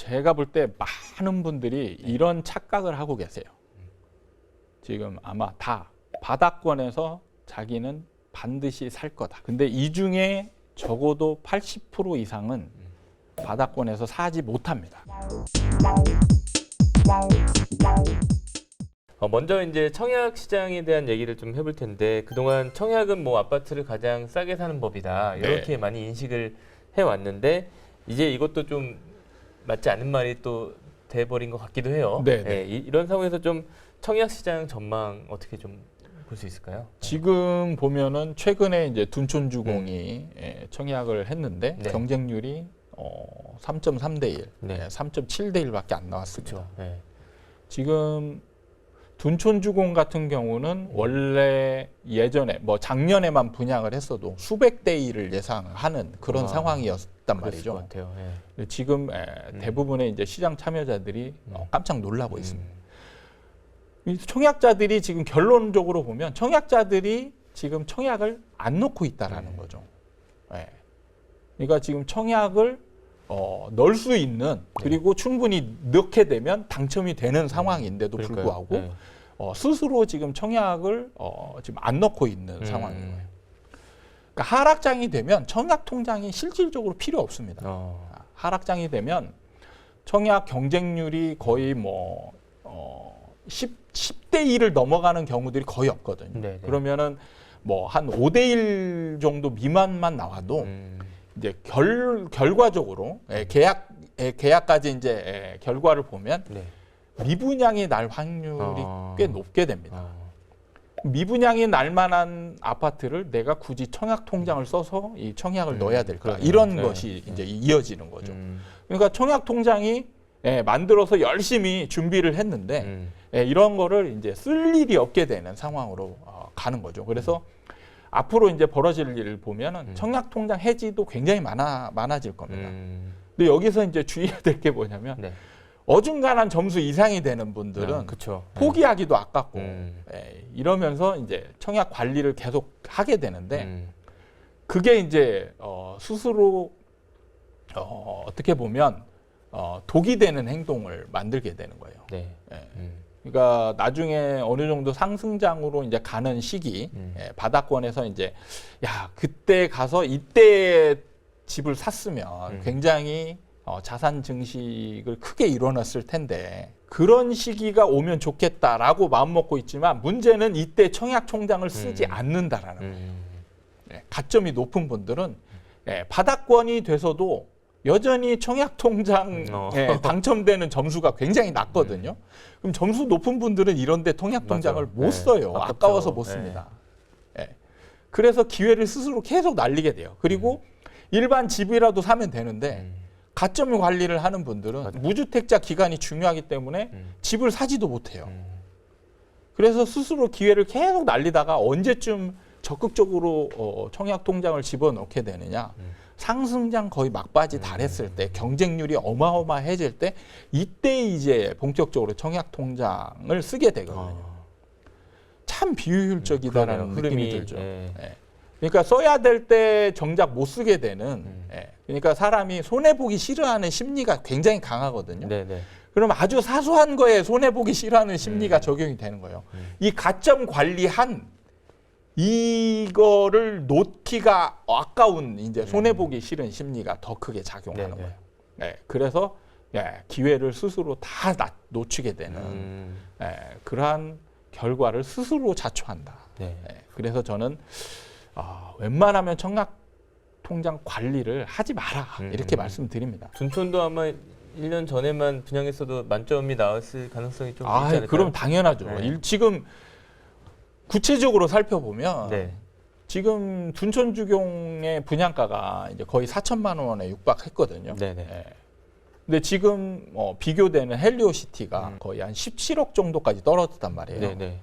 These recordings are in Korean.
제가 볼 때 많은 분들이 이런 착각을 하고 계세요. 지금 아마 다 바닥권에서 자기는 반드시 살 거다. 근데 이 중에 적어도 80% 이상은 바닥권에서 사지 못합니다. 어, 먼저 이제 청약 시장에 대한 얘기를 좀 해볼 텐데 그동안 청약은 뭐 아파트를 가장 싸게 사는 법이다 네. 이렇게 많이 인식을 해왔는데 이제 이것도 좀 맞지 않는 말이 또 돼버린 것 같기도 해요. 네, 네. 예, 이, 이런 상황에서 좀 청약 시장 전망 어떻게 좀 볼 수 있을까요? 지금 보면은 최근에 이제 둔촌주공이 예, 청약을 했는데 네. 경쟁률이 어, 3.3대 1, 네. 예, 3.7대 1밖에 안 나왔습니다. 예. 지금 둔촌주공 같은 경우는 원래 예전에 뭐 작년에만 분양을 했어도 수백 대 1을 예상하는 그런 아, 상황이었 단 그랬을 말이죠. 예. 지금 에, 음. 대부분의 이제 시장 참여자들이 어, 깜짝 놀라고 있습니다. 음. 이 청약자들이 지금 결론적으로 보면 청약자들이 지금 청약을 안 놓고 있다라는 음. 거죠. 예. 그러니까 지금 청약을 어, 넣을 수 있는 그리고 충분히 넣게 되면 당첨이 되는 상황인데도 네. 그러니까요. 불구하고 예. 어, 스스로 지금 청약을 어, 지금 안 넣고 있는 음. 상황인 거예요. 그러니까 하락장이 되면 청약 통장이 실질적으로 필요 없습니다. 어. 하락장이 되면 청약 경쟁률이 거의 뭐 어, 10, 10대 1을 넘어가는 경우들이 거의 없거든요. 네, 네. 그러면은 뭐 한 5대 1 정도 미만만 나와도 음. 이제 결 결과적으로 예, 계약 예, 계약까지 이제 예, 결과를 보면 네. 미분양이 날 확률이 어. 꽤 높게 됩니다. 어. 미분양이 날 만한 아파트를 내가 굳이 청약 통장을 써서 이 청약을 음, 넣어야 될까? 그러네요. 이런 네. 것이 이제 이어지는 거죠. 음. 그러니까 청약 통장이 예, 만들어서 열심히 준비를 했는데 음. 예, 이런 거를 이제 쓸 일이 없게 되는 상황으로 어, 가는 거죠. 그래서 앞으로 이제 벌어질 일을 보면은 음. 청약 통장 해지도 굉장히 많아 많아질 겁니다. 음. 근데 여기서 이제 주의해야 될 게 뭐냐면 네. 어중간한 점수 이상이 되는 분들은 그렇죠. 포기하기도 아깝고 음. 예, 이러면서 이제 청약 관리를 계속 하게 되는데 음. 그게 이제 어, 스스로 어, 어떻게 보면 어, 독이 되는 행동을 만들게 되는 거예요. 네. 예. 음. 그러니까 나중에 어느 정도 상승장으로 이제 가는 시기 음. 예, 바닥권에서 이제 야 그때 가서 이때 집을 샀으면 음. 굉장히 어, 자산 증식을 크게 일어났을 텐데 그런 시기가 오면 좋겠다라고 마음 먹고 있지만 문제는 이때 청약 총장을 쓰지 음. 않는다라는 거예요. 음. 예, 가점이 높은 분들은 예, 바닥권이 돼서도 여전히 청약 통장 어. 에 당첨되는 점수가 굉장히 낮거든요. 그럼 점수 높은 분들은 이런데 통약 통장을 맞아요. 못 네, 써요. 아깝죠. 아까워서 못 씁니다. 예. 그래서 기회를 스스로 계속 날리게 돼요. 그리고 일반 집이라도 사면 되는데 음. 가점 관리를 하는 분들은 맞아요. 무주택자 기간이 중요하기 때문에 음. 집을 사지도 못해요. 음. 그래서 스스로 기회를 계속 날리다가 언제쯤 적극적으로 어, 청약 통장을 집어넣게 되느냐. 음. 상승장 거의 막바지 음. 달했을 때 경쟁률이 어마어마해질 때 이때 이제 본격적으로 청약 통장을 쓰게 되거든요. 어. 참 비효율적이다라는 그러네요. 느낌이 흐름이, 들죠. 예. 예. 그러니까 써야 될 때 정작 못 쓰게 되는 음. 예. 그러니까 사람이 손해 보기 싫어하는 심리가 굉장히 강하거든요. 네, 네. 그럼 아주 사소한 거에 손해 보기 싫어하는 심리가 음. 적용이 되는 거예요. 음. 이 가점 관리한 이거를 놓기가 아까운 이제 손해 보기 싫은 심리가 더 크게 작용하는 음. 네, 네. 거예요. 네, 그래서 예, 기회를 스스로 다 나- 놓치게 되는 음. 예, 그러한 결과를 스스로 자초한다. 네. 예, 그래서 저는 아, 웬만하면 청약 통장 관리를 하지 마라 음. 이렇게 말씀드립니다. 둔촌도 아마 1년 전에만 분양했어도 만점이 나왔을 가능성이 좀 있지 아, 않을까요? 그럼 당연하죠. 네. 일- 지금 구체적으로 살펴보면 네. 지금 둔촌주공의 분양가가 이제 거의 4천만 원에 육박했거든요. 네, 네. 예. 근데 지금 어, 비교되는 헬리오 시티가 음. 거의 한 17억 정도까지 떨어졌단 말이에요. 네, 네.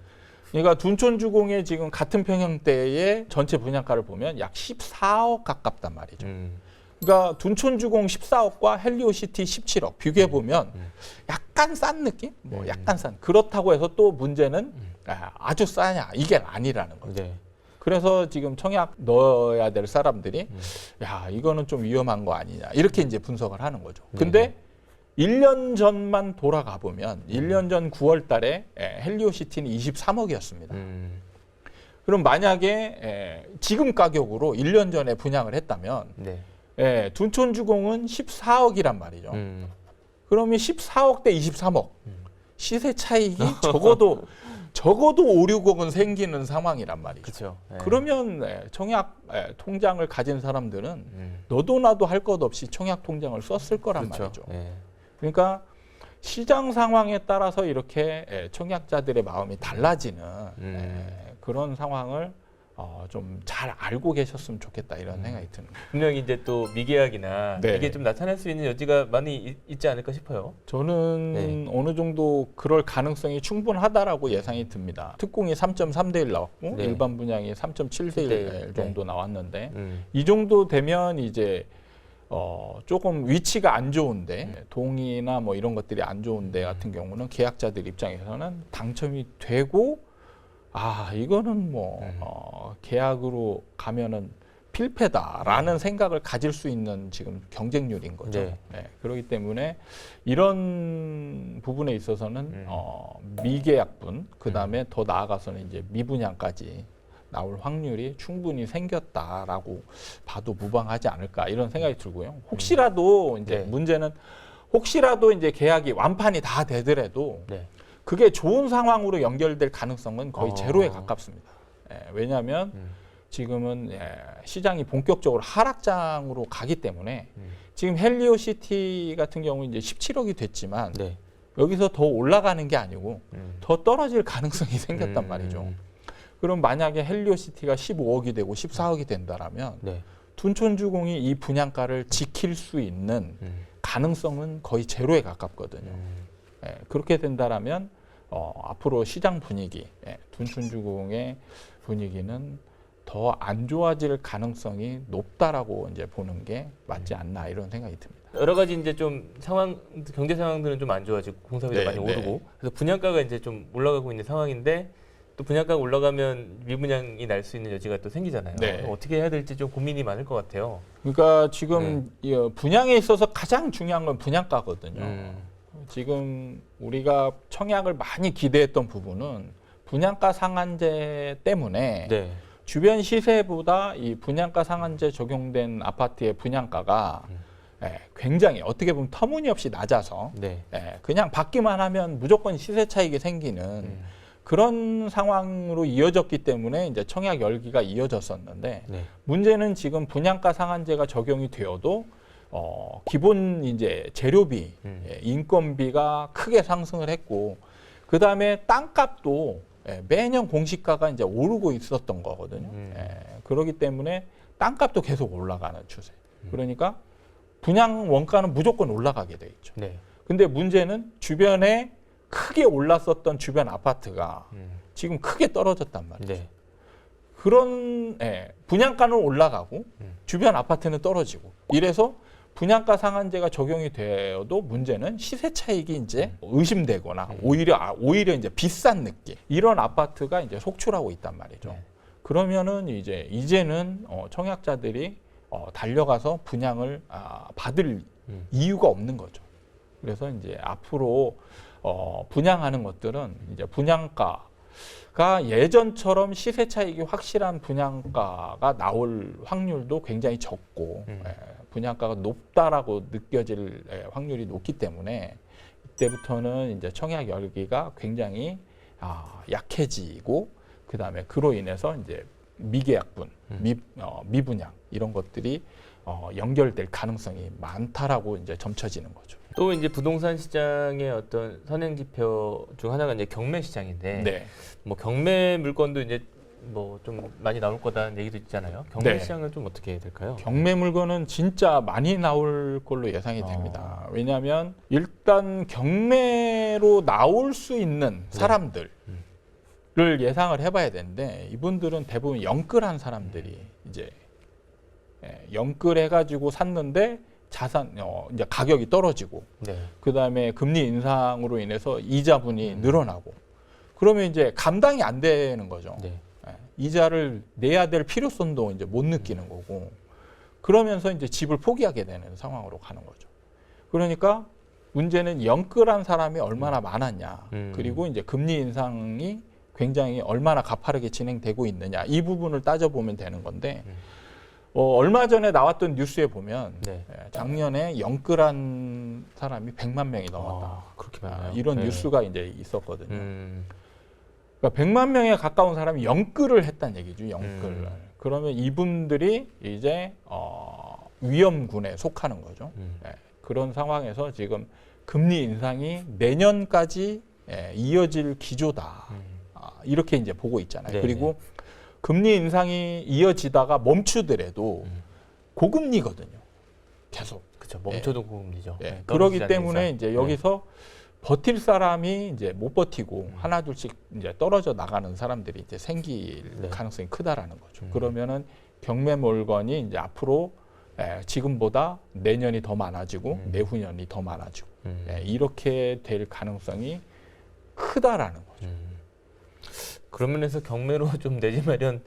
그러니까 둔촌주공의 지금 같은 평형대의 전체 분양가를 보면 약 14억 가깝단 말이죠. 음. 그러니까 둔촌주공 14억과 헬리오시티 17억 비교해 보면 음. 약간 싼 느낌? 뭐 음. 약간 싼. 그렇다고 해서 또 문제는 음. 아, 아주 싸냐 이게 아니라는 거죠. 네. 그래서 지금 청약 넣어야 될 사람들이 음. 야 이거는 좀 위험한 거 아니냐 이렇게 이제 분석을 하는 거죠. 네. 근데 1년 전만 돌아가 보면 1년 전 9월 달에 예, 헬리오시티는 23억이었습니다. 음. 그럼 만약에 예, 지금 가격으로 1년 전에 분양을 했다면 네. 예, 둔촌주공은 14억이란 말이죠. 음. 그러면 14억 대 23억 음. 시세 차익이 적어도 적어도 5, 6억은 생기는 상황이란 말이죠. 그렇죠. 네. 그러면 예, 청약 예, 통장을 가진 사람들은 음. 너도 나도 할 것 없이 청약 통장을 썼을 거란 그렇죠. 말이죠. 예. 그러니까 시장 상황에 따라서 이렇게 예, 청약자들의 마음이 달라지는 음. 예, 그런 상황을 어, 좀 잘 알고 계셨으면 좋겠다 이런 음. 생각이 드는 거예요. 분명히 이제 또 미계약이나 네. 이게 좀 나타날 수 있는 여지가 많이 있, 있지 않을까 싶어요. 저는 네. 어느 정도 그럴 가능성이 충분하다라고 예상이 듭니다. 특공이 3.3대 1 나왔고 네. 일반 분양이 3.7대 1 네. 정도 나왔는데 음. 이 정도 되면 이제 어 조금 위치가 안 좋은데 음. 동의나 뭐 이런 것들이 안 좋은데 같은 경우는 계약자들 입장에서는 당첨이 되고 아 이거는 뭐 음. 어, 계약으로 가면은 필패다라는 생각을 가질 수 있는 지금 경쟁률인 거죠. 네. 네, 그렇기 때문에 이런 부분에 있어서는 음. 어, 미계약분 그 다음에 더 나아가서는 이제 미분양까지 나올 확률이 충분히 생겼다라고 봐도 무방하지 않을까 이런 생각이 들고요. 혹시라도 이제 네. 문제는 혹시라도 이제 계약이 완판이 다 되더라도 네. 그게 좋은 상황으로 연결될 가능성은 거의 어. 제로에 가깝습니다. 예, 왜냐하면 음. 지금은 예, 시장이 본격적으로 하락장으로 가기 때문에 음. 지금 헬리오 시티 같은 경우 이제 17억이 됐지만 네. 여기서 더 올라가는 게 아니고 음. 더 떨어질 가능성이 생겼단 음. 말이죠. 그럼 만약에 헬리오시티가 15억이 되고 14억이 된다라면 네. 둔촌주공이 이 분양가를 지킬 수 있는 음. 가능성은 거의 제로에 가깝거든요. 음. 예, 그렇게 된다라면 어, 앞으로 시장 분위기, 예, 둔촌주공의 분위기는 더 안 좋아질 가능성이 높다라고 이제 보는 게 맞지 음. 않나 이런 생각이 듭니다. 여러 가지 이제 좀 상황 경제 상황들은 좀 안 좋아지고 공사비도 네, 많이 네. 오르고 그래서 분양가가 이제 좀 올라가고 있는 상황인데 또 분양가가 올라가면 미분양이 날 수 있는 여지가 또 생기잖아요. 네. 어떻게 해야 될지 좀 고민이 많을 것 같아요. 그러니까 지금 이, 어, 분양에 있어서 가장 중요한 건 분양가거든요. 음. 지금 우리가 청약을 많이 기대했던 부분은 분양가 상한제 때문에 네. 주변 시세보다 이 분양가 상한제 적용된 아파트의 분양가가 음. 예, 굉장히 어떻게 보면 터무니없이 낮아서 네. 예, 그냥 받기만 하면 무조건 시세 차익이 생기는 음. 그런 상황으로 이어졌기 때문에 이제 청약 열기가 이어졌었는데 네. 문제는 지금 분양가 상한제가 적용이 되어도 어, 기본 이제 재료비, 음. 예, 인건비가 크게 상승을 했고 그 다음에 땅값도 예, 매년 공시가가 이제 오르고 있었던 거거든요. 음. 예, 그렇기 때문에 땅값도 계속 올라가는 추세. 음. 그러니까 분양 원가는 무조건 올라가게 돼 있죠. 네. 근데 문제는 주변에 크게 올랐었던 주변 아파트가 음. 지금 크게 떨어졌단 말이에요. 네. 그런 예, 분양가는 올라가고 음. 주변 아파트는 떨어지고 이래서 분양가 상한제가 적용이 되어도 문제는 시세 차익이 이제 의심되거나 음. 오히려 아, 오히려 이제 비싼 느낌 이런 아파트가 이제 속출하고 있단 말이죠. 네. 그러면은 이제 이제는 어, 청약자들이 어, 달려가서 분양을 아, 받을 음. 이유가 없는 거죠. 그래서 이제 앞으로 어, 분양하는 것들은 이제 분양가가 예전처럼 시세 차익이 확실한 분양가가 나올 확률도 굉장히 적고 음. 예, 분양가가 높다라고 느껴질 예, 확률이 높기 때문에 이때부터는 이제 청약 열기가 굉장히 아, 약해지고 그 다음에 그로 인해서 이제 미계약분, 음. 미, 어, 미분양 이런 것들이 어, 연결될 가능성이 많다라고 이제 점쳐지는 거죠. 또 이제 부동산 시장의 어떤 선행 지표 중 하나가 이제 경매 시장인데 네. 뭐 경매 물건도 이제 뭐 좀 많이 나올 거다는 얘기도 있잖아요. 경매 네. 시장은 좀 어떻게 해야 될까요? 경매 물건은 진짜 많이 나올 걸로 예상이 어. 됩니다. 왜냐하면 일단 경매로 나올 수 있는 네. 사람들을 음. 예상을 해봐야 되는데 이분들은 대부분 영끌한 사람들이 이제 예, 영끌해가지고 샀는데 자산 어, 이제 가격이 떨어지고 네. 그 다음에 금리 인상으로 인해서 이자분이 음. 늘어나고 그러면 이제 감당이 안 되는 거죠. 네. 예, 이자를 내야 될 필요성도 이제 못 느끼는 거고 그러면서 이제 집을 포기하게 되는 상황으로 가는 거죠. 그러니까 문제는 영끌한 사람이 얼마나 많았냐. 음. 그리고 이제 금리 인상이 굉장히 얼마나 가파르게 진행되고 있느냐. 이 부분을 따져보면 되는 건데 음. 어, 얼마 전에 나왔던 뉴스에 보면 네. 예, 작년에 영끌한 사람이 100만 명이 넘었다. 아, 그렇게 아, 많아요. 이런 네. 뉴스가 이제 있었거든요. 음. 그러니까 100만 명에 가까운 사람이 영끌을 했다는 얘기죠. 영끌. 음. 그러면 이분들이 이제 어, 위험군에 속하는 거죠. 음. 예, 그런 상황에서 지금 금리 인상이 내년까지 예, 이어질 기조다. 음. 아, 이렇게 이제 보고 있잖아요. 네네. 그리고 금리 인상이 이어지다가 멈추더라도 음. 고금리거든요. 계속. 그렇죠. 멈춰도 고금리죠. 예, 네, 그러기 때문에 이상. 이제 네. 여기서 버틸 사람이 이제 못 버티고 음. 하나 둘씩 이제 떨어져 나가는 사람들이 이제 생길 네. 가능성이 크다라는 거죠. 음. 그러면은 경매 몰건이 이제 앞으로 예, 지금보다 내년이 더 많아지고 음. 내후년이 더 많아지고 음. 예, 이렇게 될 가능성이 크다라는 거죠. 음. 그런 면에서 경매로 좀 내지 마련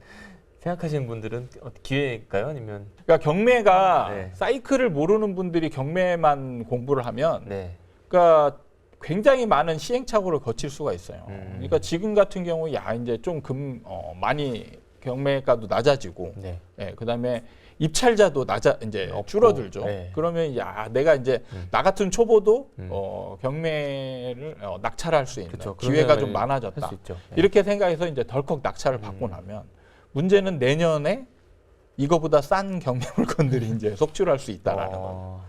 생각하시는 분들은 어, 기회일까요? 아니면 그러니까 경매가 네. 사이클을 모르는 분들이 경매만 공부를 하면 네. 그러니까 굉장히 많은 시행착오를 거칠 수가 있어요. 음. 그러니까 지금 같은 경우 야 이제 좀금 어, 많이 경매가도 낮아지고 네. 예, 그다음에 입찰자도 낮아 이제 없고, 줄어들죠. 네. 그러면 야 내가 이제 음. 나 같은 초보도 음. 어, 경매를 어, 낙찰할 수 있는. 그런 기회가 좀 많아졌다. 네. 이렇게 생각해서 이제 덜컥 낙찰을 받고 음. 나면 문제는 내년에 이거보다 싼 경매 물건들이 이제 속출할 수 있다라는 거예요. 어,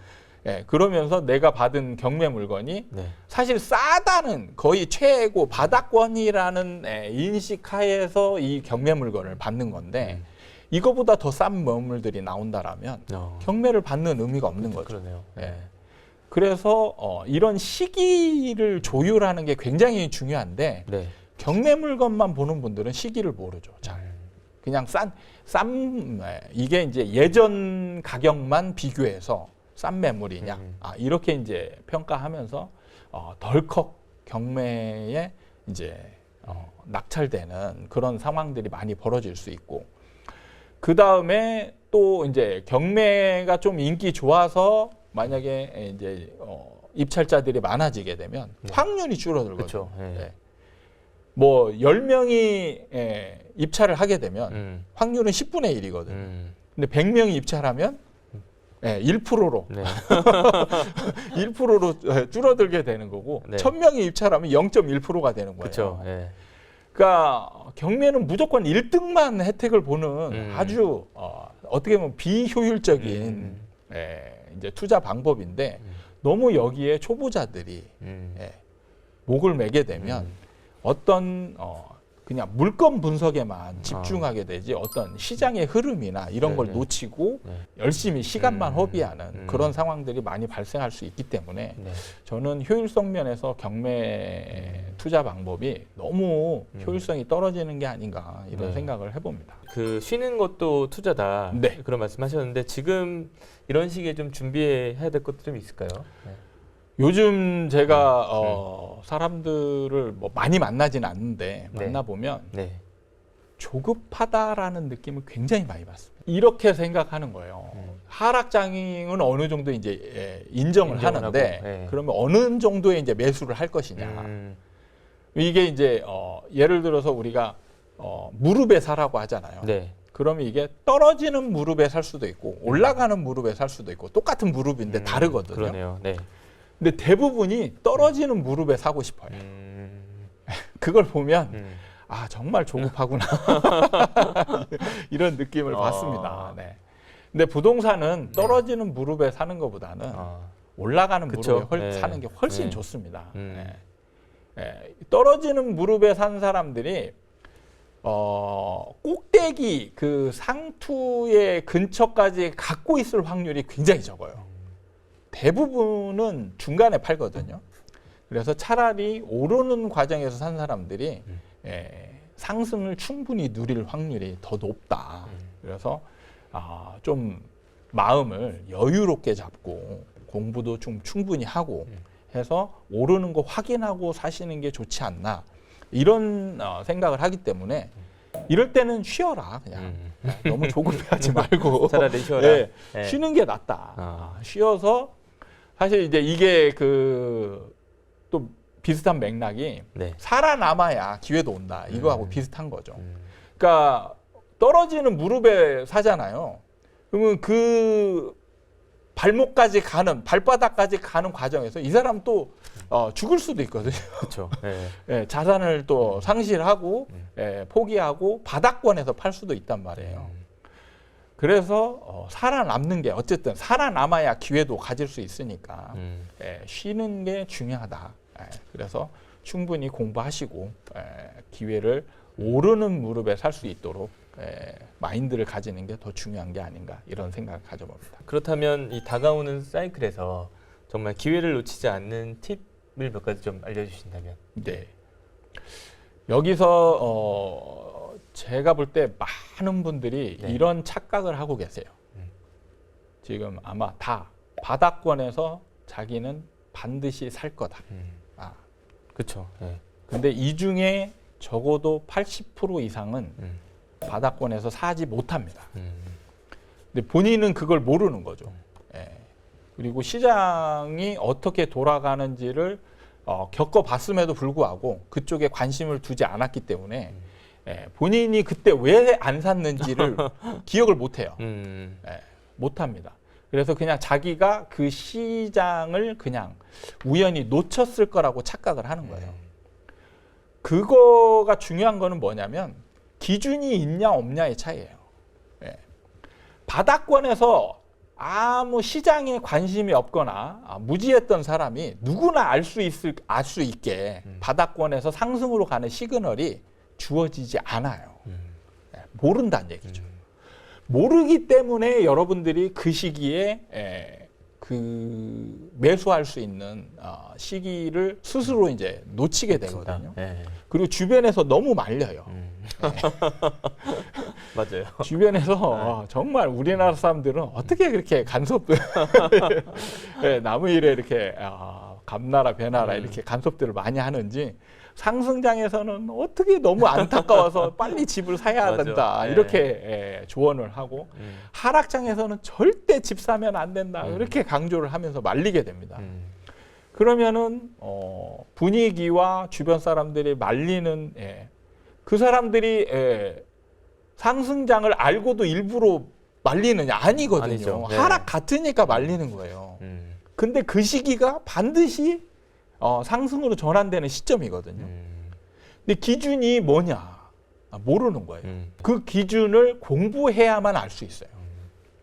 예, 그러면서 내가 받은 경매 물건이 네. 사실 싸다는 거의 최고 바닥권이라는 예, 인식하에서 이 경매 물건을 받는 건데 음. 이거보다 더 싼 매물들이 나온다라면 어, 경매를 받는 의미가 없는 거죠. 그러네요. 예. 그래서 어, 이런 시기를 조율하는 게 굉장히 중요한데 네. 경매 물건만 보는 분들은 시기를 모르죠. 잘 음. 그냥 싼싼 예, 이게 이제 예전 가격만 비교해서 싼 매물이냐 음. 아, 이렇게 이제 평가하면서 어, 덜컥 경매에 이제 어, 낙찰되는 그런 상황들이 많이 벌어질 수 있고 그 다음에 또 이제 경매가 좀 인기 좋아서 만약에 이제 어, 입찰자들이 많아지게 되면 네. 확률이 줄어들거든요. 예. 네. 뭐 10명이 예, 입찰을 하게 되면 음. 확률은 10분의 1이거든요. 음. 근데 100명이 입찰하면 예, 1%로 네. 1%로 예, 줄어들게 되는 거고 네. 1000명이 입찰하면 0.1%가 되는 거예요. 그렇죠. 예. 그러니까 경매는 무조건 1등만 혜택을 보는 음. 아주 어, 어떻게 보면 비효율적인 음. 예, 이제 투자 방법인데 음. 너무 여기에 초보자들이 음. 예, 목을 매게 되면 음. 어떤 어 그냥 물건 분석에만 집중하게 되지 어떤 시장의 흐름이나 이런 걸 아. 네네. 놓치고 네. 열심히 시간만 음, 허비하는 음. 그런 상황들이 많이 발생할 수 있기 때문에 네. 저는 효율성 면에서 경매 투자 방법이 너무 음. 효율성이 떨어지는 게 아닌가 이런 네. 생각을 해봅니다. 그 쉬는 것도 투자다. 네. 그런 말씀하셨는데 지금 이런 시기에 좀 준비해야 될 것도 좀 있을까요? 네. 요즘 음. 제가 어, 사람들을 뭐 많이 만나지는 않는데 네. 만나 보면 네. 조급하다라는 느낌을 굉장히 많이 받습니다. 이렇게 생각하는 거예요. 음. 하락장은 어느 정도 이제 예, 인정을, 인정을 하는데 하고, 예. 그러면 어느 정도의 이제 매수를 할 것이냐. 음. 이게 이제 어, 예를 들어서 우리가 어, 무릎에 사라고 하잖아요. 네. 그러면 이게 떨어지는 무릎에 살 수도 있고 올라가는 무릎에 살 수도 있고 똑같은 무릎인데 음, 다르거든요. 그러네요. 네. 근데 대부분이 떨어지는 무릎에 사고 싶어요. 음. 그걸 보면 음. 아 정말 조급하구나 이런 느낌을 아. 받습니다. 네. 근데 부동산은 떨어지는 무릎에 사는 것보다는 아. 올라가는 그쵸. 무릎에 헐- 네. 사는 게 훨씬 네. 좋습니다. 음. 네. 네. 떨어지는 무릎에 산 사람들이 어, 꼭대기 그 상투의 근처까지 갖고 있을 확률이 굉장히 적어요. 대부분은 중간에 팔거든요. 그래서 차라리 오르는 과정에서 산 사람들이 음. 예, 상승을 충분히 누릴 확률이 더 높다. 음. 그래서 아, 좀 마음을 여유롭게 잡고 공부도 좀 충분히 하고 음. 해서 오르는 거 확인하고 사시는 게 좋지 않나 이런 어, 생각을 하기 때문에 이럴 때는 쉬어라 그냥 음. 너무 조급해하지 말고 차라리 쉬어라. 예, 네. 쉬는 게 낫다. 아. 쉬어서 사실 이제 이게 그 또 비슷한 맥락이 네. 살아남아야 기회도 온다. 이거하고 음. 비슷한 거죠. 음. 그러니까 떨어지는 무릎에 사잖아요. 그러면 그 발목까지 가는 발바닥까지 가는 과정에서 이 사람 또 어, 죽을 수도 있거든요. 그렇죠. 네. 예, 자산을 또 상실하고 음. 예, 포기하고 바닥권에서 팔 수도 있단 말이에요. 음. 그래서 어, 살아남는 게 어쨌든 살아남아야 기회도 가질 수 있으니까 음. 예, 쉬는 게 중요하다. 예, 그래서 충분히 공부하시고 예, 기회를 오르는 무릎에 살 수 있도록 예, 마인드를 가지는 게 더 중요한 게 아닌가 이런 생각을 가져봅니다. 그렇다면 이 다가오는 사이클에서 정말 기회를 놓치지 않는 팁을 몇 가지 좀 알려주신다면. 네. 여기서 어, 제가 볼 때 많은 분들이 네. 이런 착각을 하고 계세요. 음. 지금 아마 다 바닥권에서 자기는 반드시 살 거다. 음. 아, 그렇죠. 네. 근데 이 중에 적어도 80% 이상은 음. 바닥권에서 사지 못합니다. 음. 근데 본인은 그걸 모르는 거죠. 예. 그리고 시장이 어떻게 돌아가는지를 어, 겪어봤음에도 불구하고 그쪽에 관심을 두지 않았기 때문에 예, 본인이 그때 왜 안 샀는지를 기억을 못해요. 음. 예, 못합니다. 그래서 그냥 자기가 그 시장을 그냥 우연히 놓쳤을 거라고 착각을 하는 거예요. 음. 그거가 중요한 거는 뭐냐면 기준이 있냐 없냐의 차이예요. 예. 바닥권에서 아무 시장에 관심이 없거나 아, 무지했던 사람이 누구나 알 수 있을 알 수 있게 음. 바닥권에서 상승으로 가는 시그널이 주어지지 않아요. 음. 예, 모른다는 얘기죠. 음. 모르기 때문에 여러분들이 그 시기에 에, 그 매수할 수 있는 어, 시기를 스스로 이제 놓치게 되거든요. 네. 그리고 주변에서 너무 말려요. 음. 맞아요. 주변에서 어, 정말 우리나라 사람들은 어떻게 그렇게 간섭들 예, 남의 일에 이렇게 아, 감나라 배나라 음. 이렇게 간섭들을 많이 하는지 상승장에서는 어떻게 너무 안타까워서 빨리 집을 사야 맞아. 된다 네. 이렇게 예, 조언을 하고 음. 하락장에서는 절대 집 사면 안 된다 음. 이렇게 강조를 하면서 말리게 됩니다. 음. 그러면은 어, 분위기와 주변 사람들이 말리는 예, 그 사람들이 예, 상승장을 알고도 일부러 말리느냐 아니거든요. 네. 하락 같으니까 말리는 거예요. 음. 근데 그 시기가 반드시 어, 상승으로 전환되는 시점이거든요. 음. 근데 기준이 뭐냐 아, 모르는 거예요. 음. 그 기준을 공부해야만 알 수 있어요.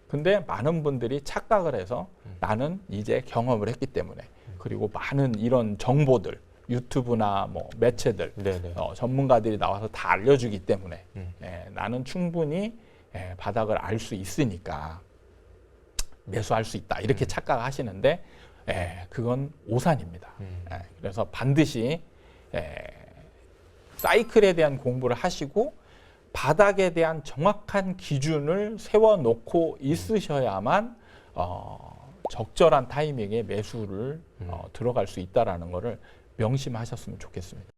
근데 많은 분들이 착각을 해서 음. 나는 이제 경험을 했기 때문에 그리고 많은 이런 정보들 유튜브나 뭐 매체들 네네. 어, 전문가들이 나와서 다 알려주기 때문에 음. 예, 나는 충분히 예, 바닥을 알 수 있으니까 매수할 수 있다 이렇게 착각하시는데 예, 그건 오산입니다. 음. 예, 그래서 반드시 예, 사이클에 대한 공부를 하시고 바닥에 대한 정확한 기준을 세워놓고 있으셔야만 어, 적절한 타이밍에 매수를 어, 들어갈 수 있다라는 것을 명심하셨으면 좋겠습니다.